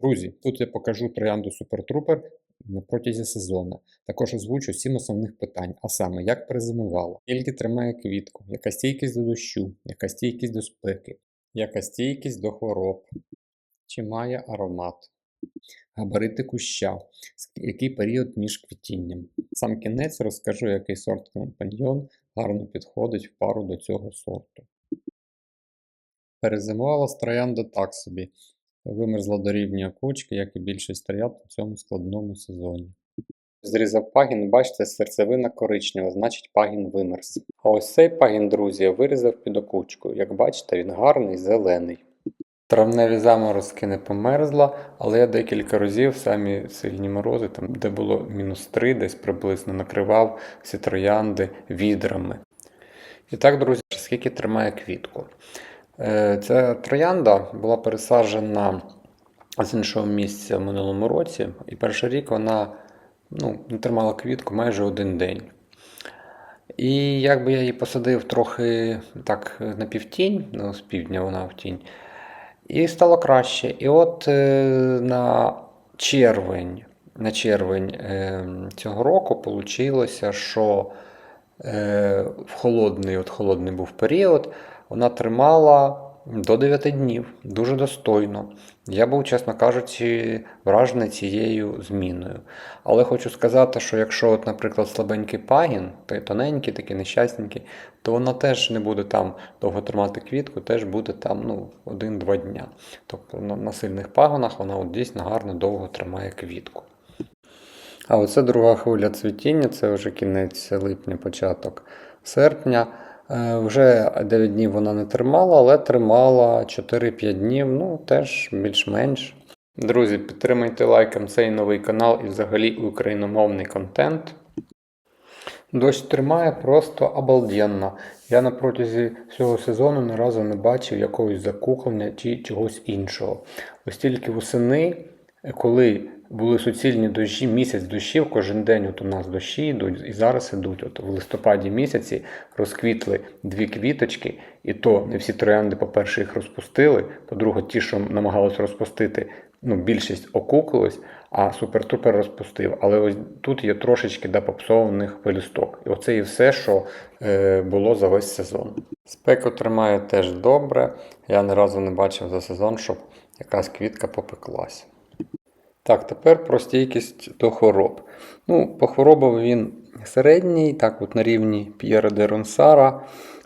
Друзі, тут я покажу троянду Trooper на сезону. Також озвучу 7 основних питань, а саме, як перезимувала, скільки тримає квітку, яка стійкість до дощу, яка стійкість до спеки, яка стійкість до хвороб, чи має аромат, габарити куща, який період між квітінням. Сам кінець розкажу, який сорт компаньйон гарно підходить в пару до цього сорту. Перезимувала троянда так собі. Вимерзла до рівня кучки, як і більшість троянд у цьому складному сезоні. Зрізав пагін, бачите, серцевина коричнева, значить пагін вимерз. А ось цей пагін, друзі, вирізав під окучку. Як бачите, він гарний, зелений. Травневі заморозки не померзла, але я декілька разів самі сильні морози, там, де було мінус 3, десь приблизно накривав ці троянди відрами. І так, друзі, скільки тримає квітку? Е, Ця троянда була пересаджена з іншого місця в минулому році, і перший рік вона ну, не тримала квітку майже один день. І якби я її посадив трохи так на півтінь, ну, з півдня вона в тінь, і стало краще. І от е, на червень, на червень е, цього року вийшло, що в холодний, от холодний був період, вона тримала до 9 днів, дуже достойно. Я був, чесно кажучи, вражений цією зміною. Але хочу сказати, що якщо, от, наприклад, слабенький пагін, той тоненький, такий нещасненький, то вона теж не буде там довго тримати квітку, теж буде там ну, 1-2 дня. Тобто на, сильних пагонах вона от дійсно гарно довго тримає квітку. А оце друга хвиля цвітіння, це вже кінець липня, початок серпня. Е, Вже 9 днів вона не тримала, але тримала 4-5 днів, ну теж більш-менш. Друзі, підтримайте лайком цей новий канал і взагалі україномовний контент. Дощ тримає просто обалденно. Я на протязі всього сезону ні разу не бачив якогось закуклення чи чогось іншого. Ось тільки восени, коли були суцільні дощі, місяць дощів, кожен день от у нас дощі йдуть, і зараз ідуть. От в листопаді місяці розквітли дві квіточки, і то не всі троянди, по-перше, їх розпустили. По-друге, ті, що намагалися розпустити, ну, більшість окуклилась, а супер-трупер розпустив. Але ось тут є трошечки да, попсованих пелюсток. І оце і все, що е, було за весь сезон. Спеку тримає теж добре. Я ні разу не бачив за сезон, щоб якась квітка попеклась. Так, тепер про стійкість до хвороб. Ну, по хворобам він середній, так от на рівні П'єра де Ронсара,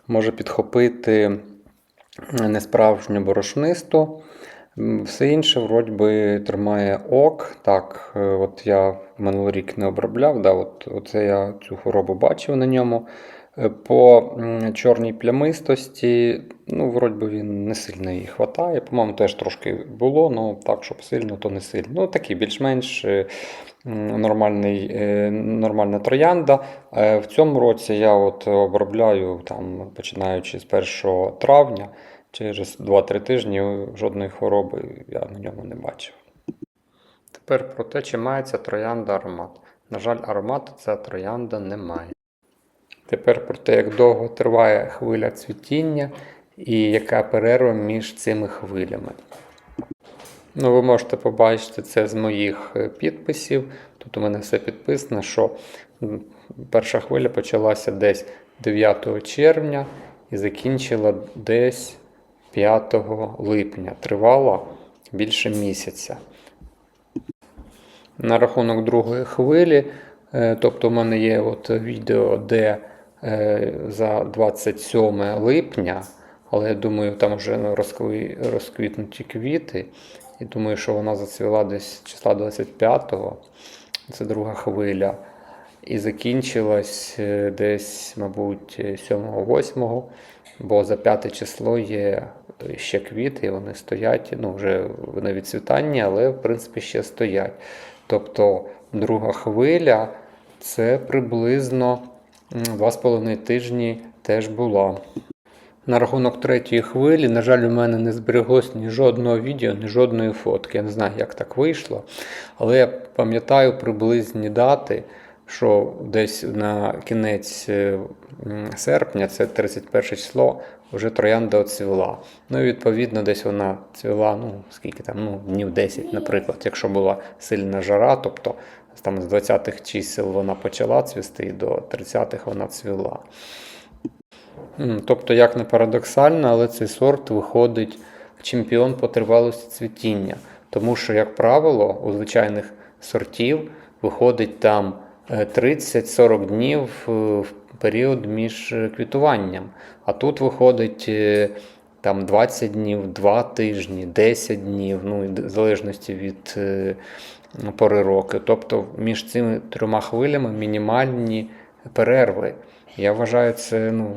може підхопити несправжню борошнисту. Все інше, вроді би, тримає ок. Так, е, от я минулий рік не обробляв, да, от, оце я цю хворобу бачив на ньому. Е, По чорній плямистості, ну, вроді би він не сильно її хватає. По-моєму, теж трошки було, ну так, щоб сильно, то не сильно. Ну, такий більш-менш е, нормальний, е, нормальна троянда. В цьому році я от обробляю, там, починаючи з 1 травня, через 2-3 тижні жодної хвороби я на ньому не бачив. Тепер про те, чи має троянда аромат. На жаль, аромату ця троянда не має. Тепер про те, як довго триває хвиля цвітіння і яка перерва між цими хвилями. Ну, ви можете побачити це з моїх е, підписів. Тут у мене все підписано, що перша хвиля почалася десь 9 червня і закінчила десь 5 липня. Тривала більше місяця. На рахунок другої хвилі, е, тобто в мене є от відео, де за 27 липня, але я думаю, там вже ну, розквітнуті квіти. І думаю, що вона зацвіла десь числа 25-го, це друга хвиля. І закінчилась е, десь, мабуть, 7-8, бо за 5 число є ще квіти, і вони стоять, ну, вже на відцвітанні, але в принципі ще стоять. Тобто друга хвиля це приблизно м, 2,5 тижні теж була. На рахунок третьої хвилі, на жаль, у мене не збереглось ні жодного відео, ні жодної фотки. Я не знаю, як так вийшло. Але я пам'ятаю приблизні дати. що десь на кінець е, серпня, це 31 число, вже троянда оцвіла. Ну і відповідно, десь вона цвіла, ну скільки там, ну, днів 10, наприклад, якщо була сильна жара, тобто там з 20-х чисел вона почала цвісти, і до 30-х вона цвіла. Тобто, як не парадоксально, але цей сорт виходить чемпіон по тривалості цвітіння. Тому що, як правило, у звичайних сортів виходить там е, 30-40 днів е, в період між е, квітуванням. А тут виходить е, там 20 днів, 2 тижні, 10 днів, ну, в залежності від е, пори року. Тобто між цими трьома хвилями мінімальні перерви. Я вважаю, це ну,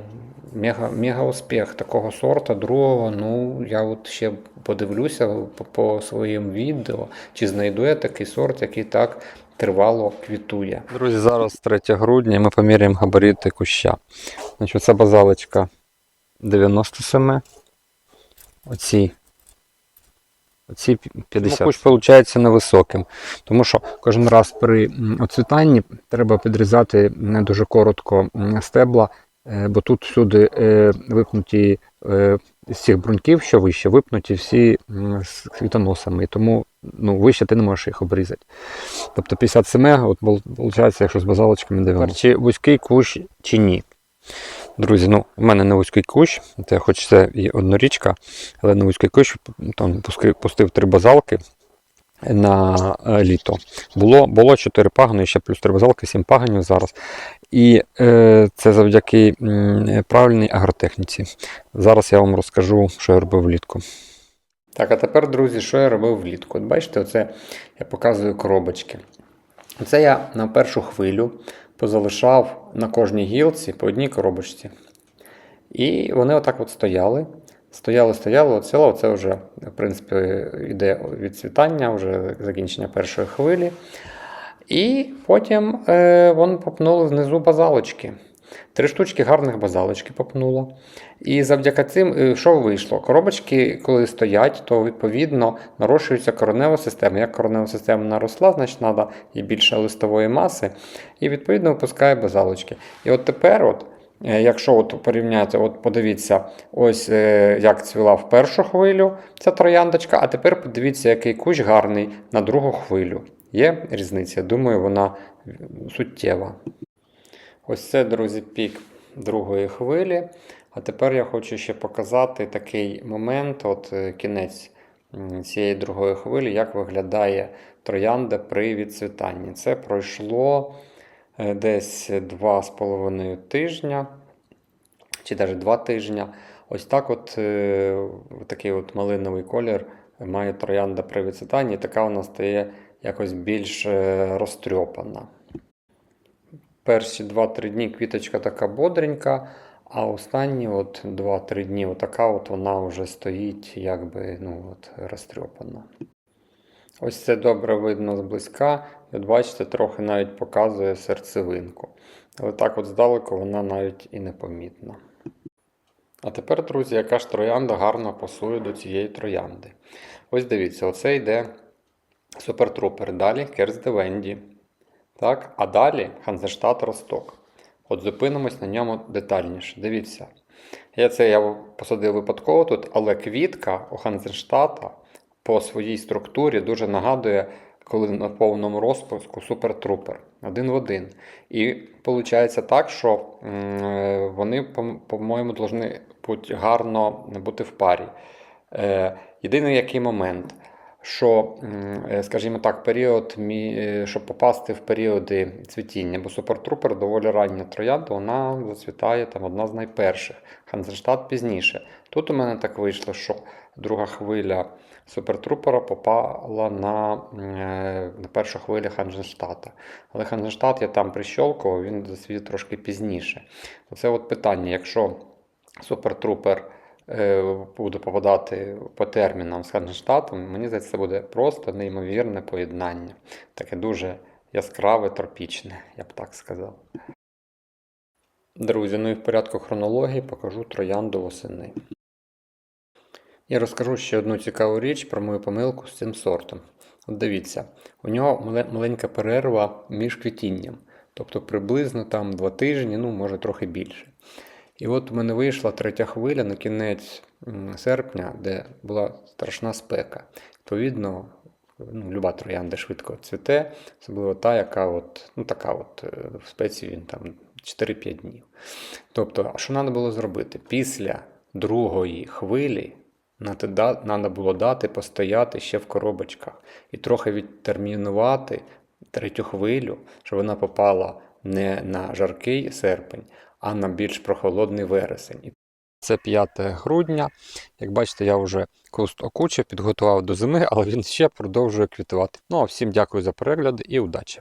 мега, мега успіх такого сорта. Другого, ну, я от ще подивлюся по, своїм відео, чи знайду я такий сорт, який так тривало квітує. Друзі, зараз 3 грудня ми поміряємо габарити куща. Значить, це базалочка 97. Оці. Оці 50. Кущ виходить невисоким. Тому що кожен раз при оцвітанні треба підрізати не дуже коротко стебла, е, бо тут всюди е, випнуті е, з цих бруньків, що вище, випнуті всі з квітоносами. Тому ну, вище ти не можеш їх обрізати. Тобто 57, от виходить, якщо з базалочками 90. Чи вузький кущ, чи ні. Друзі, ну, у мене не вузький кущ, це хоч це і однорічка, але не вузький кущ, там пустив три базалки на е, літо. Було, було 4 пагони, ще плюс 3 базалки, 7 пагонів зараз. І е, це завдяки правильній агротехніці. Зараз я вам розкажу, що я робив влітку. Так, а тепер, друзі, що я робив влітку? От бачите, оце я показую коробочки. Це я на першу хвилю позалишав на кожній гілці по одній коробочці. І вони отак от стояли. Стояли, стояли, от Оце це вже, в принципі, йде відцвітання, вже закінчення першої хвилі. І потім е, вони попнули знизу базалочки. Три штучки гарних базалочки попнуло. І завдяки цим, е, що вийшло? Коробочки, коли стоять, то відповідно нарощується коренева система. Як коренева система наросла, значить треба і більше листової маси, і відповідно випускає базалочки. І от тепер, от, е, якщо от порівняти, от подивіться, ось е, як цвіла в першу хвилю ця трояндочка, а тепер подивіться, який кущ гарний на другу хвилю. Є різниця? Думаю, вона суттєва. Ось це, друзі, пік другої хвилі. А тепер я хочу ще показати такий момент, от е, кінець цієї другої хвилі, як виглядає троянда при відцвітанні. Це пройшло е, десь 2,5 тижня, чи навіть 2 тижня. Ось так от е, такий от малиновий колір має троянда при відцвітанні, така вона стає якось більш розтрьопана. Перші 2-3 дні квіточка така бодренька, а останні от 2-3 дні отака от вона вже стоїть, якби ну, от, розтрьопана. Ось це добре видно зблизька. І от бачите, трохи навіть показує серцевинку. Але так от здалеку вона навіть і не помітна. А тепер, друзі, яка ж троянда гарно пасує до цієї троянди. Ось дивіться, оце йде супертрупер. Далі Керс де Венді. Так, а далі Ханзештат Росток. От зупинимось на ньому детальніше. Дивіться. Я це я посадив випадково тут, але квітка у Ханзенштата по своїй структурі дуже нагадує, коли на повному розпуску супертрупер. Один в один. І виходить так, що вони, по- по-моєму, повинні гарно бути в парі. Е, Єдиний який момент, що, е, скажімо так, період, е, щоб попасти в періоди цвітіння, бо супертрупер доволі рання троянда, вона зацвітає там одна з найперших. Ханзенштадт пізніше. Тут у мене так вийшло, що друга хвиля супертрупера попала на, е, на першу хвилю Ханзенштата. Але Ханзенштат я там прищолкував, він зацвів трошки пізніше. Оце от питання, якщо супертрупер е, буде попадати по термінам з Ханштатом, мені здається, це буде просто неймовірне поєднання. Таке дуже яскраве, тропічне, я б так сказав. Друзі, ну і в порядку хронології покажу троянду восени. І розкажу ще одну цікаву річ про мою помилку з цим сортом. От дивіться, у нього маленька перерва між квітінням. Тобто приблизно там два тижні, ну може трохи більше. І от у мене вийшла третя хвиля на кінець серпня, де була страшна спека. Відповідно, ну, люба троянда швидко цвіте, особливо та, яка от, ну, така от е, в спеці він там 4-5 днів. Тобто, що треба було зробити? Після другої хвилі треба було дати постояти ще в коробочках і трохи відтермінувати третю хвилю, щоб вона попала не на жаркий серпень, а на більш прохолодний вересень. Це 5 грудня. Як бачите, я вже куст окучив, підготував до зими, але він ще продовжує квітувати. Ну а всім дякую за перегляд і удачі!